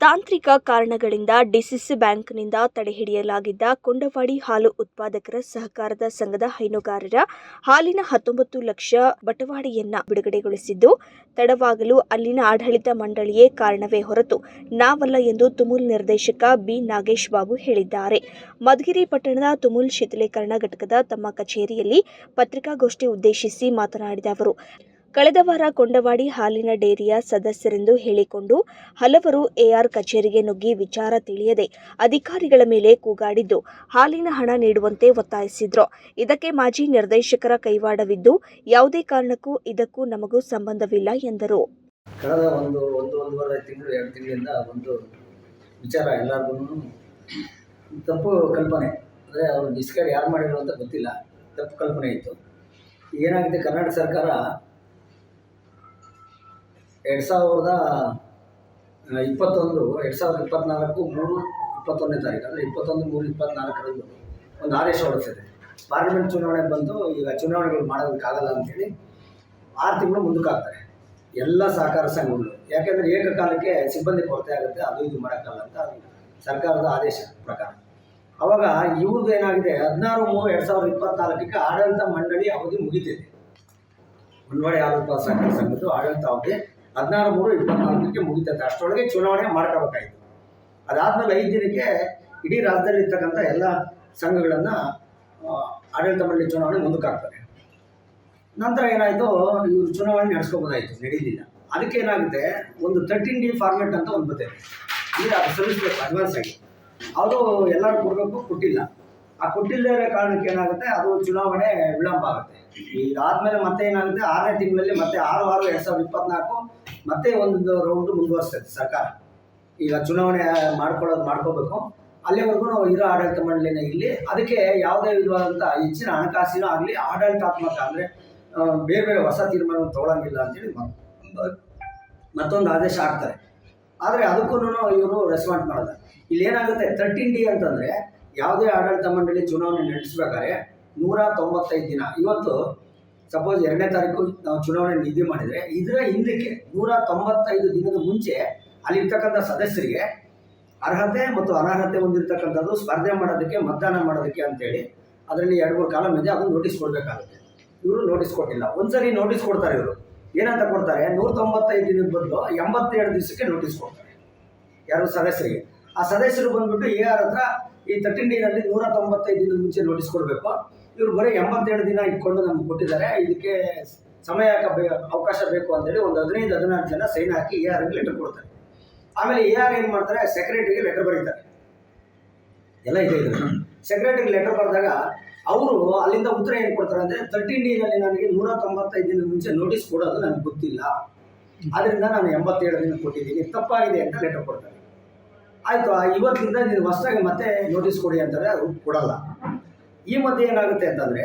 ತಾಂತ್ರಿಕ ಕಾರಣಗಳಿಂದ ಡಿಸಿಸಿ ಬ್ಯಾಂಕ್ನಿಂದ ತಡೆಹಿಡಿಯಲಾಗಿದ್ದ ಕೊಂಡವಾಡಿ ಹಾಲು ಉತ್ಪಾದಕರ ಸಹಕಾರದ ಸಂಘದ ಹೈನುಗಾರರ ಹಾಲಿನ ಹತ್ತೊಂಬತ್ತು ಲಕ್ಷ ಬಟವಾಡಿಯನ್ನ ಬಿಡುಗಡೆಗೊಳಿಸಿದ್ದು, ತಡವಾಗಲು ಅಲ್ಲಿನ ಆಡಳಿತ ಮಂಡಳಿಯೇ ಕಾರಣವೇ ಹೊರತು ನಾವಲ್ಲ ಎಂದು ತುಮುಲ್ ನಿರ್ದೇಶಕ ಬಿ. ನಾಗೇಶ್ ಬಾಬು ಹೇಳಿದ್ದಾರೆ. ಮಧುಗಿರಿ ಪಟ್ಟಣದ ತುಮುಲ್ ಶೀತಲೀಕರಣ ಘಟಕದ ತಮ್ಮ ಕಚೇರಿಯಲ್ಲಿ ಪತ್ರಿಕಾಗೋಷ್ಠಿ ಉದ್ದೇಶಿಸಿ ಮಾತನಾಡಿದ ಅವರು ಕಳೆದ ವಾರ ಕೊಂಡವಾಡಿ ಹಾಲಿನ ಡೇರಿಯ ಸದಸ್ಯರೆಂದು ಹೇಳಿಕೊಂಡು ಹಲವರು ಎಆರ್ ಕಚೇರಿಗೆ ನುಗ್ಗಿ ವಿಚಾರ ತಿಳಿಯದೆ ಅಧಿಕಾರಿಗಳ ಮೇಲೆ ಕೂಗಾಡಿದ್ದು ಹಾಲಿನ ಹಣ ನೀಡುವಂತೆ ಒತ್ತಾಯಿಸಿದ್ರು. ಇದಕ್ಕೆ ಮಾಜಿ ನಿರ್ದೇಶಕರ ಕೈವಾಡವಿದ್ದು ಯಾವುದೇ ಕಾರಣಕ್ಕೂ ಇದಕ್ಕೂ ನಮಗೂ ಸಂಬಂಧವಿಲ್ಲ ಎಂದರು. ಕಳೆದ ಒಂದು ಒಂದು ಒಂದೂವರೆ ತಿಂಗಳು, ಎರಡು ತಿಂಗಳಿಂದ ಒಂದು ವಿಚಾರ ಎಲ್ಲರಿಗೂ ತಪ್ಪು ಕಲ್ಪನೆ. ಅಂದರೆ ಅವರು ಡಿಸ್ಕೈಡ್ ಯಾರು ಮಾಡಿದ್ರು ಅಂತ ಗೊತ್ತಿಲ್ಲ. ತಪ್ಪು ಕಲ್ಪನೆ ಇತ್ತು. ಏನಾಗಿದೆ, ಕರ್ನಾಟಕ ಸರ್ಕಾರ ಎರಡು ಸಾವಿರದ ಇಪ್ಪತ್ತೊಂದು, ಎರಡು ಸಾವಿರದ ಇಪ್ಪತ್ನಾಲ್ಕು ಮೂರು, ಇಪ್ಪತ್ತೊಂದನೇ ತಾರೀಕು, ಅಂದರೆ ಇಪ್ಪತ್ತೊಂದು ಮೂರು ಇಪ್ಪತ್ತ್ನಾಲ್ಕರಂದು ಒಂದು ಆದೇಶ ಹೊರಡಿಸಿದೆ. ಪಾರ್ಲಿಮೆಂಟ್ ಚುನಾವಣೆ ಬಂದು ಈಗ ಚುನಾವಣೆಗಳು ಮಾಡೋದಕ್ಕಾಗಲ್ಲ ಅಂತೇಳಿ ಆರು ತಿಂಗಳು ಮುಂದಕ್ಕೆ ಹಾಕ್ತಾರೆ ಎಲ್ಲ ಸಹಕಾರ ಸಂಘಗಳು. ಯಾಕೆಂದರೆ ಏಕಕಾಲಕ್ಕೆ ಸಿಬ್ಬಂದಿ ಕೊರತೆ ಆಗುತ್ತೆ, ಅದು ಇದು ಮಾಡೋಕ್ಕಾಗಲ್ಲ ಅಂತ ಸರ್ಕಾರದ ಆದೇಶ ಪ್ರಕಾರ. ಅವಾಗ ಇವ್ರದ್ದು ಏನಾಗಿದೆ, ಹದಿನಾರು ಮೂರು ಎರಡು ಸಾವಿರದ ಇಪ್ಪತ್ನಾಲ್ಕಕ್ಕೆ ಆಡಳಿತ ಮಂಡಳಿ ಅವಧಿ ಮುಗಿತಿದೆ. ಮುನ್ವಾಡಿ ಆರೋಪ ಸಹಕಾರ ಸಂಘದ್ದು ಆಡಳಿತ ಅವಧಿ ಹದಿನಾರು, ಮೂರು, ಇಪ್ಪತ್ನಾಲ್ಕಕ್ಕೆ ಮುಗಿತೈತೆ. ಅಷ್ಟರೊಳಗೆ ಚುನಾವಣೆ ಮಾಡ್ಕೋಬೇಕಾಯಿತು. ಅದಾದಮೇಲೆ ಐದು ದಿನಕ್ಕೆ ಇಡೀ ರಾಜ್ಯದಲ್ಲಿ ಇರ್ತಕ್ಕಂಥ ಎಲ್ಲ ಸಂಘಗಳನ್ನು ಆಡಳಿತ ಮಂಡಳಿ ಚುನಾವಣೆ ಮುಂದಕ್ಕಾಗ್ತಾರೆ ನಂತರ ಏನಾಯಿತು, ಇವರು ಚುನಾವಣೆ ನಡೆಸ್ಕೋಬೋದಾಯಿತು, ನಡೀಲಿಲ್ಲ. ಅದಕ್ಕೆ ಏನಾಗುತ್ತೆ, ಒಂದು ತರ್ಟೀನ್ ಡಿ ಫಾರ್ಮೆಟ್ ಅಂತ ಒಂದು ಬರ್ತೈತೆ ಈಗ ಅದು ಸಲ್ಲಿಸಬೇಕು ಅಡ್ವಾನ್ಸ್ ಆಗಿ. ಅವರು ಎಲ್ಲರೂ ಕೊಡಬೇಕು, ಕೊಟ್ಟಿಲ್ಲ. ಆ ಕೊಟ್ಟಿಲ್ಲದೇ ಇರೋ ಕಾರಣಕ್ಕೆ ಏನಾಗುತ್ತೆ? ಅದು ಚುನಾವಣೆ ವಿಳಂಬ ಆಗುತ್ತೆ. ಇದಾದ್ಮೇಲೆ ಮತ್ತೆ ಏನಾಗುತ್ತೆ? ಆರನೇ ತಿಂಗಳಲ್ಲಿ ಮತ್ತೆ ಆರು ಆರು ಎರಡು ಸಾವಿರದ ಇಪ್ಪತ್ನಾಲ್ಕು ಮತ್ತೆ ಒಂದು ರೌಂಡ್ ಮುಂದುವರಿಸ್ತೈತೆ ಸರ್ಕಾರ. ಈಗ ಚುನಾವಣೆ ಮಾಡ್ಕೊಳ್ಳೋದು ಮಾಡ್ಕೋಬೇಕು. ಅಲ್ಲಿವರೆಗೂ ನಾವು ಇರೋ ಆಡಳಿತ ಮಂಡಳಿನ ಇಲ್ಲಿ ಅದಕ್ಕೆ ಯಾವುದೇ ವಿಧವಾದಂಥ ಹೆಚ್ಚಿನ ಹಣಕಾಸಿನ ಆಗಲಿ, ಆಡಳಿತಾತ್ಮಕ ಅಂದರೆ ಬೇರೆ ಬೇರೆ ಹೊಸ ತೀರ್ಮಾನವನ್ನು ತೊಗೊಳಂಗಿಲ್ಲ ಅಂತೇಳಿ ಮತ್ತೊಂದು ಆದೇಶ ಆಗ್ತಾರೆ ಆದರೆ ಅದಕ್ಕೂ ಇವರು ರೆಸ್ಪಾಂಡ್ ಮಾಡಲ್ಲ ಇಲ್ಲಿ ಏನಾಗುತ್ತೆ ತರ್ಟೀನ್ ಡಿ ಅಂತಂದರೆ ಯಾವುದೇ ಆಡಳಿತ ಮಂಡಳಿ ಚುನಾವಣೆ ನಡೆಸಬೇಕಾದ್ರೆ ನೂರ ತೊಂಬತ್ತೈದು ದಿನ. ಇವತ್ತು ಸಪೋಸ್ ಎರಡನೇ ತಾರೀಕು ನಾವು ಚುನಾವಣೆ ನಿಧಿ ಮಾಡಿದರೆ ಇದರ ಹಿಂದಕ್ಕೆ ನೂರ ತೊಂಬತ್ತೈದು ದಿನದ ಮುಂಚೆ ಅಲ್ಲಿರ್ತಕ್ಕಂಥ ಸದಸ್ಯರಿಗೆ ಅರ್ಹತೆ ಮತ್ತು ಅನರ್ಹತೆ ಹೊಂದಿರತಕ್ಕಂಥದ್ದು ಸ್ಪರ್ಧೆ ಮಾಡೋದಕ್ಕೆ, ಮತದಾನ ಮಾಡೋದಕ್ಕೆ ಅಂತೇಳಿ ಅದರಲ್ಲಿ ಎರಡು ಮೂರು ಕಾಲ ಇದೆ ಅದು ನೋಟಿಸ್ ಕೊಡಬೇಕಾಗುತ್ತೆ. ಇವರು ನೋಟಿಸ್ ಕೊಟ್ಟಿಲ್ಲ. ಒಂದ್ಸರಿ ನೋಟಿಸ್ ಕೊಡ್ತಾರೆ ಇವರು. ಏನಂತ ಕೊಡ್ತಾರೆ? ನೂರ ತೊಂಬತ್ತೈದು ದಿನದ ಬದಲು ಎಂಬತ್ತೆರಡು ದಿವಸಕ್ಕೆ ನೋಟಿಸ್ ಕೊಡ್ತಾರೆ. ಯಾರು? ಸದಸ್ಯರಿಗೆ. ಆ ಸದಸ್ಯರು ಬಂದ್ಬಿಟ್ಟು ಎ ಆರ್ ಹತ್ರ ಈ ತರ್ಟಿನ್ ಡೇನಲ್ಲಿ ನೂರ ತೊಂಬತ್ತೈದು ದಿನದ ಮುಂಚೆ ನೋಟಿಸ್ ಕೊಡಬೇಕು. ಇವರು ಬರೀ ಎಂಬತ್ತೆರಡು ದಿನ ಇಟ್ಕೊಂಡು ನಮ್ಗೆ ಕೊಟ್ಟಿದ್ದಾರೆ. ಇದಕ್ಕೆ ಸಮಯ ಅವಕಾಶ ಬೇಕು ಅಂತೇಳಿ ಒಂದು ಹದಿನೈದು, ಹದಿನಾರು ಜನ ಸೈನ್ ಹಾಕಿ ಎ ಆರ್ಗೆ ಲೆಟರ್ ಕೊಡ್ತಾರೆ. ಆಮೇಲೆ ಎ ಆರ್ ಏನು ಮಾಡ್ತಾರೆ? ಸೆಕ್ರೆಟರಿಗೆ ಲೆಟರ್ ಬರೀತಾರೆ. ಎಲ್ಲ ಇದೆ ಇದು ಸೆಕ್ರೆಟರಿಗೆ ಲೆಟರ್ ಬರೆದಾಗ ಅವರು ಅಲ್ಲಿಂದ ಉತ್ತರ ಏನು ಕೊಡ್ತಾರೆ ಅಂದರೆ ತರ್ಟೀನ್ ಡಿನಲ್ಲಿ ನನಗೆ ನೂರ ತೊಂಬತ್ತೈದು ದಿನದ ಮುಂಚೆ ನೋಟಿಸ್ ಕೊಡೋದು ನನಗೆ ಗೊತ್ತಿಲ್ಲ. ಆದ್ದರಿಂದ ನಾನು ಎಂಬತ್ತೇಳು ದಿನ ಕೊಟ್ಟಿದ್ದೀನಿ. ತಪ್ಪಾಗಿದೆ ಅಂತ ಲೆಟರ್ ಕೊಡ್ತಾರೆ. ಆಯಿತು ಇವತ್ತಿಂದ ನೀನು ಹೊಸದಾಗಿ ಮತ್ತೆ ನೋಟಿಸ್ ಕೊಡಿ ಅಂತಾರೆ ಅದು ಕೊಡಲ್ಲ. ಈ ಮಧ್ಯೆ ಏನಾಗುತ್ತೆ ಅಂತಂದರೆ,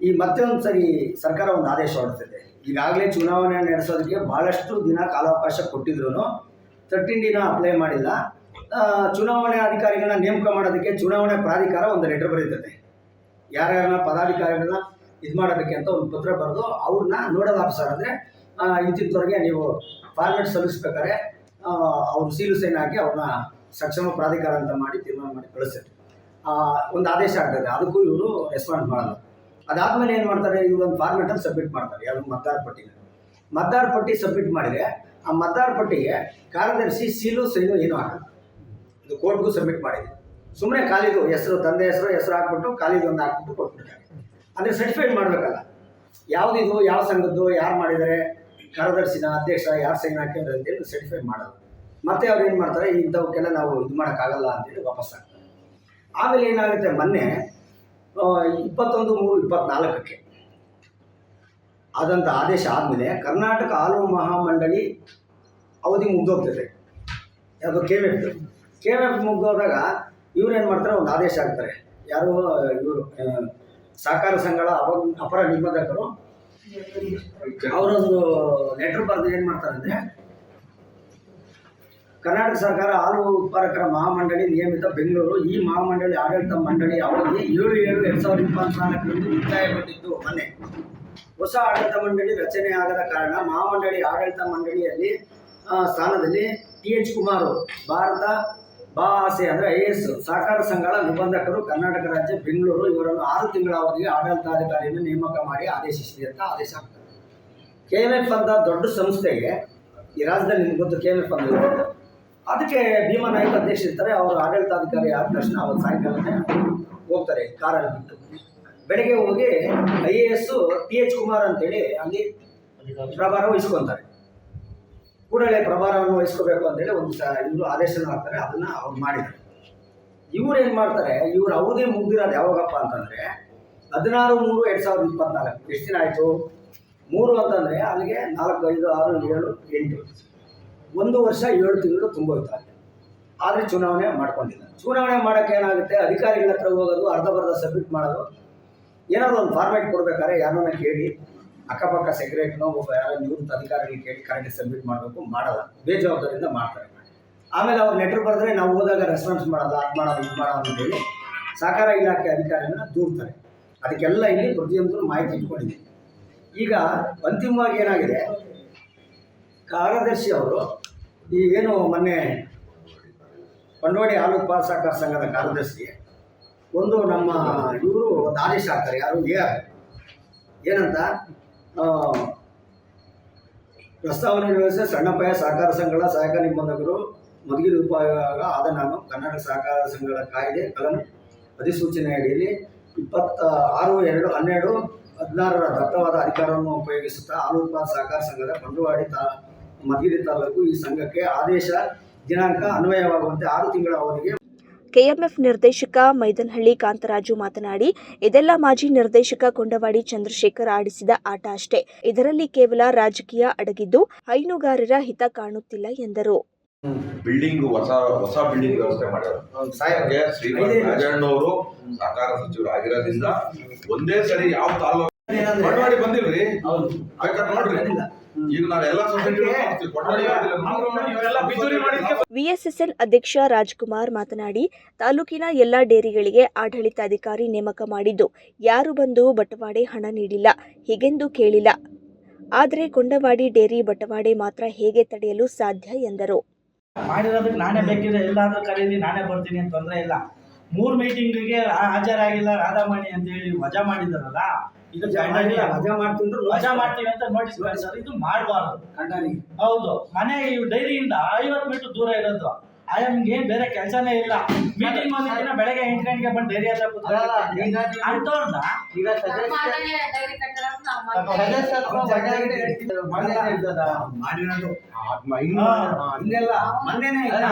ಈ ಮತ್ತೆ ಒಂದು ಸರಿ ಸರ್ಕಾರ ಒಂದು ಆದೇಶ ಹೊರಡ್ತಿದೆ. ಈಗಾಗಲೇ ಚುನಾವಣೆ ನಡೆಸೋದಕ್ಕೆ ಭಾಳಷ್ಟು ದಿನ ಕಾಲಾವಕಾಶ ಕೊಟ್ಟಿದ್ರು ತರ್ಟೀನ್ ದಿನ ಅಪ್ಲೈ ಮಾಡಿಲ್ಲ. ಚುನಾವಣೆ ಅಧಿಕಾರಿಗಳನ್ನ ನೇಮಕ ಮಾಡೋದಕ್ಕೆ ಚುನಾವಣೆ ಪ್ರಾಧಿಕಾರ ಒಂದು ಲೆಟರ್ ಬರೀತದೆ. ಯಾರ್ಯಾರನ್ನ ಪದಾಧಿಕಾರಿಗಳನ್ನ ಇದು ಮಾಡೋದಕ್ಕೆ ಅಂತ ಒಂದು ಪತ್ರ ಬರೆದು ಅವ್ರನ್ನ ನೋಡಲ್ ಆಫೀಸರ್ ಅಂದರೆ ಇಂತಿದ್ದವರೆಗೆ ನೀವು ಫಾರ್ಮೆಟ್ ಸಲ್ಲಿಸ್ಬೇಕಾದ್ರೆ ಅವ್ರು ಸೀಲು ಸೈನ್ ಹಾಕಿ ಅವ್ರನ್ನ ಸಕ್ಷಮ ಪ್ರಾಧಿಕಾರ ಅಂತ ಮಾಡಿ ತೀರ್ಮಾನ ಮಾಡಿ ಕಳಿಸ್ತಾರೆ. ಆ, ಒಂದು ಆದೇಶ ಆಗ್ತದೆ. ಅದಕ್ಕೂ ಇವರು ರೆಸ್ಪಾಂಡ್ ಮಾಡಲ್ಲ. ಅದಾದ್ಮೇಲೆ ಏನು ಮಾಡ್ತಾರೆ? ಇವರು ಒಂದು ಫಾರ್ಮೆಟಲ್ಲಿ ಸಬ್ಮಿಟ್ ಮಾಡ್ತಾರೆ. ಯಾವ ಮತದಾರ ಪಟ್ಟಿ ಮತದಾರ ಪಟ್ಟಿ ಸಬ್ಮಿಟ್ ಮಾಡಿದರೆ ಆ ಮತದಾರ ಪಟ್ಟಿಗೆ ಕಾರ್ಯದರ್ಶಿ ಸೀಲು ಸೈನು ಏನು ಹಾಕಲ್ಲ ಇದು ಕೋರ್ಟ್ಗೂ ಸಬ್ಮಿಟ್ ಮಾಡಿದೆ. ಸುಮ್ಮನೆ ಖಾಲಿದು ಹೆಸರು ತಂದೆ ಹೆಸರು ಹೆಸರು ಹಾಕ್ಬಿಟ್ಟು ಖಾಲಿದು ಒಂದು ಹಾಕ್ಬಿಟ್ಟು ಕೊಟ್ಬಿಡ್ತಾರೆ ಅಂದರೆ ಸರ್ಟಿಫೈಡ್ ಮಾಡಬೇಕಲ್ಲ. ಯಾವುದಿದು? ಯಾವ ಸಂಘದ್ದು? ಯಾರು ಮಾಡಿದ್ದಾರೆ? ಕಾರ್ಯದರ್ಶಿನ ಅಧ್ಯಕ್ಷ ಯಾರು ಸೈನ್ ಹಾಕಿದ್ರೆ ಅಂತೇಳಿ ಸರ್ಟಿಫೈ ಮಾಡೋದು ಮತ್ತೆ ಅವ್ರು ಏನು ಮಾಡ್ತಾರೆ ಇಂಥವಕ್ಕೆಲ್ಲ ನಾವು ಇದು ಮಾಡೋಕ್ಕಾಗಲ್ಲ ಅಂತೇಳಿ ವಾಪಸ್ ಆಗ್ತಾರೆ ಆಮೇಲೆ ಏನಾಗುತ್ತೆ ಮೊನ್ನೆ ಇಪ್ಪತ್ತೊಂದು ಮೂರು ಇಪ್ಪತ್ನಾಲ್ಕಕ್ಕೆ ಆದಂಥ ಆದೇಶ ಆದಮೇಲೆ ಕರ್ನಾಟಕ ಹಾಲು ಮಹಾಮಂಡಳಿ ಅವಧಿ ಮುಗ್ದೋಗ್ತದೆ. ಯಾವುದು ಕೆ ಎಫ್ ಕೆ ಎಫ್ ಮುಗ್ದೋದಾಗ ಇವ್ರು ಏನು ಮಾಡ್ತಾರೆ, ಒಂದು ಆದೇಶ ಆಗ್ತಾರೆ ಯಾರು ಇವರು ಸಹಕಾರ ಸಂಘಗಳ ಅಪ, ಅಪರ ನಿಬಂಧಕರು ಅವರೊಂದು ಲೆಟರ್ ಬರೆದು ಏನು ಮಾಡ್ತಾರೆ ಅಂದರೆ, ಕರ್ನಾಟಕ ಸರ್ಕಾರ ಹಾಲು ಉತ್ಪಾದಕರ ಮಹಾಮಂಡಳಿ ನಿಯಮಿತ ಬೆಂಗಳೂರು, ಈ ಮಹಾಮಂಡಳಿ ಆಡಳಿತ ಮಂಡಳಿ ಅವಧಿ ಏಳು ಏಳು ಎರಡು ಸಾವಿರದ ಇಪ್ಪತ್ನಾಲ್ಕರಂದು ಮುಕ್ತಾಯಗೊಂಡಿದ್ದು. ಮೊನ್ನೆ ಹೊಸ ಆಡಳಿತ ಮಂಡಳಿ ರಚನೆ ಆಗದ ಕಾರಣ ಮಹಾಮಂಡಳಿ ಆಡಳಿತ ಮಂಡಳಿಯಲ್ಲಿ ಸ್ಥಾನದಲ್ಲಿ ಟಿ ಎಚ್ ಕುಮಾರ್ ಭಾರತ ಬಾ ಆಸೆ ಅಂದರೆ ಐ ಎಸ್ ಸಹಕಾರ ಸಂಘಗಳ ನಿಬಂಧಕರು ಕರ್ನಾಟಕ ರಾಜ್ಯ, ಬೆಂಗಳೂರು ಇವರನ್ನು ಆರು ತಿಂಗಳ ಅವಧಿಗೆ ಆಡಳಿತಾಧಿಕಾರಿಯನ್ನು ನೇಮಕ ಮಾಡಿ ಆದೇಶಿಸಿದೆ ಅಂತ ಆದೇಶ ಆಗ್ತದೆ. ಕೆ ಎಂ ಎಫ್ ಅಂತ ದೊಡ್ಡ ಸಂಸ್ಥೆಗೆ, ಈ ರಾಜ್ಯದಲ್ಲಿ ನಿಮ್ಗೆ ಗೊತ್ತು, ಕೆ ಎಂ ಎಫ್ ಅಂದ್ರೆ ಅದಕ್ಕೆ ಭೀಮಾ ನಾಯ್ಕ ಅಧ್ಯಕ್ಷರಿರ್ತಾರೆ ಅವರು ಆಡಳಿತಾಧಿಕಾರಿ ಆದ ತಕ್ಷಣ ಅವರು ಸಾಯಂಕಾಲನೇ ಹೋಗ್ತಾರೆ, ಕಾರಲ್ಲಿ ಬಿಟ್ಟು. ಬೆಳಗ್ಗೆ ಹೋಗಿ I A S T H Kumar ಅಂತೇಳಿ ಅಲ್ಲಿ ಪ್ರಭಾರ ವಹಿಸ್ಕೊತಾರೆ. ಕೂಡಲೇ ಪ್ರಭಾರವನ್ನು ವಹಿಸ್ಕೋಬೇಕು ಅಂತೇಳಿ ಒಂದು ಸ ಇವರು ಆದೇಶನ ಹಾಕ್ತಾರೆ, ಅದನ್ನ ಅವ್ರು ಮಾಡಿದ್ದಾರೆ. ಇವ್ರು ಏನು ಮಾಡ್ತಾರೆ, ಇವ್ರ ಅವಧಿ ಮುಗ್ದಿರೋದು ಯಾವಾಗಪ್ಪ ಅಂತಂದರೆ ಹದಿನಾರು, ಮೂರು, ಎರಡು ಸಾವಿರದ ಇಪ್ಪತ್ನಾಲ್ಕು. ಎಷ್ಟು ದಿನ ಆಯಿತು? ಮೂರು ಅಂತಂದರೆ ಅಲ್ಲಿಗೆ ನಾಲ್ಕು, ಐದು, ಆರು, ಏಳು, ಎಂಟು. ಒಂದು ವರ್ಷ, ಏಳು ತಿಂಗಳು ತುಂಬೋಯ್ತಾರೆ ಆದ್ರೆ ಆದರೆ ಚುನಾವಣೆ ಮಾಡ್ಕೊಂಡಿಲ್ಲ. ಚುನಾವಣೆ ಮಾಡಕ್ಕೆ ಏನಾಗುತ್ತೆ? ಅಧಿಕಾರಿಗಳ ಹತ್ರ ಹೋಗೋದು ಅರ್ಧ ಬರ್ಧ ಸಬ್ಮಿಟ್ ಮಾಡೋದು, ಏನಾದ್ರು ಒಂದು ಫಾರ್ಮೇಟ್ ಕೊಡ್ಬೇಕಾದ್ರೆ ಯಾರನ್ನ ಕೇಳಿ. ಅಕ್ಕಪಕ್ಕ ಸೆಕ್ರೆಟ್ನೋ ಒಬ್ಬ ಯಾರೋ ನಿವೃತ್ತ ಅಧಿಕಾರಿಗಳಿಗೆ ಕೇಳಿ ಕರೆಕ್ಟ್ ಸಬ್ಮಿಟ್ ಮಾಡಬೇಕು, ಮಾಡಲ್ಲ. ಬೇಜವಾಬ್ದಾರಿಯಿಂದ ಮಾಡ್ತಾರೆ. ಆಮೇಲೆ ಅವ್ರು ಲೆಟರ್ ಬರೆದ್ರೆ ನಾವು ಹೋದಾಗ ರೆಸ್ಪಾನ್ಸ್ ಮಾಡೋದು, ಅದು ಮಾಡೋದು, ಇದು ಮಾಡೋದು ಅಂತೇಳಿ ಸಹಕಾರ ಇಲಾಖೆ ಅಧಿಕಾರಿಗಳನ್ನ ದೂರ್ತಾರೆ. ಅದಕ್ಕೆಲ್ಲ ಇಲ್ಲಿ ಪ್ರತಿಯೊಂದು ಮಾಹಿತಿ ಇಟ್ಕೊಂಡಿದ್ದೀವಿ ಈಗ ಅಂತಿಮವಾಗಿ ಏನಾಗಿದೆ? ಕಾರ್ಯದರ್ಶಿ ಅವರು ಈಗೇನು ಮೊನ್ನೆ ಬಂಡವಾಡಿ ಹಾಲು ಸಹಕಾರ ಸಂಘದ ಕಾರ್ಯದರ್ಶಿ, ಒಂದು ನಮ್ಮ ಇವರು ಒಂದು ಆದೇಶ ಹಾಕ್ತಾರೆ. ಯಾರು ಏನಂತ? ಪ್ರಸ್ತಾವನೆ ಸಣ್ಣ ಸಣ್ಣಪಾಯ ಸಹಕಾರ ಸಂಘಗಳ ಸಹಾಯಕ ನಿಬಂಧಕರು ಮಧುಗಿರಿ ಉಪಯೋಗ ಆದ ನಾನು ಕರ್ನಾಟಕ ಸಹಕಾರ ಸಂಘಗಳ ಕಾಯ್ದೆ ಕಲಂ ಅಧಿಸೂಚನೆ ಅಡಿಯಲ್ಲಿ ಇಪ್ಪತ್ತ ಆರು ಎರಡು ಹನ್ನೆರಡು ಹದಿನಾರರ ದತ್ತವಾದ ಅಧಿಕಾರವನ್ನು ಉಪಯೋಗಿಸುತ್ತಾ ಹಾಲು ಉತ್ಪಾದ ಸಹಕಾರ ಸಂಘದ ಬಂಡವಾಡಿ ತಾ, ಮಧುಗಿರಿ ತಾಲೂಕು ಈ ಸಂಘಕ್ಕೆ ಆದೇಶ ದಿನಾಂಕ ಅನ್ವಯವಾಗುವಂತೆ ಆರು ತಿಂಗಳ ಅವಧಿಗೆ ಕೆಎಂಎಫ್ ನಿರ್ದೇಶಕ ಮೈದನಹಳ್ಳಿ ಕಾಂತರಾಜು ಮಾತನಾಡಿ ಇದೆಲ್ಲ ಮಾಜಿ ನಿರ್ದೇಶಕ ಕೊಂಡವಾಡಿ ಚಂದ್ರಶೇಖರ್ ಆಡಿಸಿದ ಆಟ ಅಷ್ಟೇ. ಇದರಲ್ಲಿ ಕೇವಲ ರಾಜಕೀಯ ಅಡಗಿದ್ದು ಹೈನುಗಾರರ ಹಿತ ಕಾಣುತ್ತಿಲ್ಲ ಎಂದರು. ಬಿಲ್ಡಿಂಗ್ ಹೊಸ ಹೊಸ ಬಿಲ್ಡಿಂಗ್ ವ್ಯವಸ್ಥೆ ಮಾಡ್ಯಾರ. ಶ್ರೀಮಂತ ರಾಜಣ್ಣವರು ಸಹಕಾರ ಸಚಿವರು ಆಗಿರೋದ್ರಿಂದ ಒಂದೇ ಸರಿ ಯಾವ ತಾಲೂಕು ಬಂದಿಲ್ರಿ? ನೋಡ್ರಿ. ಈಗ ನಾವು ಎಲ್ಲ ಸೊಸೈಟಿ ವಿಎಸ್ಎಸ್ಎಲ್ ಅಧ್ಯಕ್ಷ ರಾಜ್ಕುಮಾರ್ ಮಾತನಾಡಿ ತಾಲೂಕಿನ ಎಲ್ಲ ಡೇರಿಗಳಿಗೆ ಆಡಳಿತಾಧಿಕಾರಿ ನೇಮಕ ಮಾಡಿದ್ದು ಯಾರು ಬಂದು ಬಟವಾಡೆ ಹಣ ನೀಡಿಲ್ಲ ಹೀಗೆಂದು ಕೇಳಿಲ್ಲ. ಆದರೆ ಕೊಂಡವಾಡಿ ಡೇರಿ ಬಟವಾಡೆ ಮಾತ್ರ ಹೇಗೆ ತಡೆಯಲು ಸಾಧ್ಯ ಎಂದರು. ಮಾಡಿರೋದಕ್ಕೆ ನಾನೇ ಬೇಕಿದ್ರೆ ಎಲ್ಲಾದ್ರೂ ಕರೀಲಿ ನಾನೇ ಬರ್ತೀನಿ ಅಂತ ತೊಂದರೆ ಇಲ್ಲ. ಮೂರು ಮೀಟಿಂಗಿಗೆ ಹಾಜರಾಗಿಲ್ಲ ರಾಧಾಮಣಿ ಅಂತ ಹೇಳಿ ವಜಾ ಮಾಡಿದಾರಲ್ಲ ಇದು ವಜಾ ಮಾಡ್ತಿದ್ರು ವಜಾ ಮಾಡ್ತೀವಿ ಅಂತ ನೋಟಿಸ್ ಸರ್ ಇದು ಮಾಡಬಾರ್ದು. ಖಂಡನೆ. ಹೌದು ಮನೆ ಇವ್ ಡೈರಿಯಿಂದ ಐವತ್ತು ಮೀಟರ್ ದೂರ ಇರೋದು. ಆಯಮ್ಗೆ ಏನ್ ಬೇರೆ ಕೆಲಸನೇ ಇಲ್ಲ. ಮೀಟಿಂಗ್ ಒಂದ್ ದಿನ ಬೆಳಗ್ಗೆ ಎಂಟು ಗಂಟೆಗೆ ಬಂದು ಡೈರಿ ಹತ್ರ ಅಂತವ್ರನ್ನ ಈಗ ಮಾಡಿರೋದು. ಇನ್ನೆಲ್ಲ. ಮೊನ್ನೆನೇ ಇಲ್ಲ.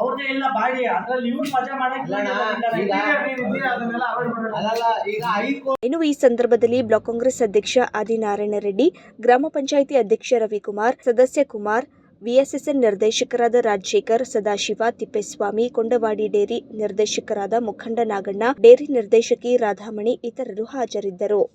ಅವ್ರದೇ ಬಾಡಿ ಅದ್ರಲ್ಲಿ ಇವ್ರು ಮಜಾ ಮಾಡಕ್ ಇನ್ನು ಈ ಸಂದರ್ಭದಲ್ಲಿ ಬ್ಲಾಕ್ ಕಾಂಗ್ರೆಸ್ ಅಧ್ಯಕ್ಷ ಆದಿನಾರಾಯಣ ರೆಡ್ಡಿ ಗ್ರಾಮ ಪಂಚಾಯಿತಿ ಅಧ್ಯಕ್ಷ ರವಿಕುಮಾರ್ ಸದಸ್ಯ ಕುಮಾರ್ ವಿಎಸ್ಎಸ್ಎನ್ ನಿರ್ದೇಶಕರಾದ ರಾಜಶೇಖರ್ ಸದಾಶಿವ ತಿಪ್ಪೇಸ್ವಾಮಿ ಕೊಂಡವಾಡಿ ಡೇರಿ ನಿರ್ದೇಶಕರಾದ ಮುಖಂಡ ನಾಗಣ್ಣ ಡೇರಿ ನಿರ್ದೇಶಕಿ ರಾಧಾಮಣಿ ಇತರರು ಹಾಜರಿದ್ದರು.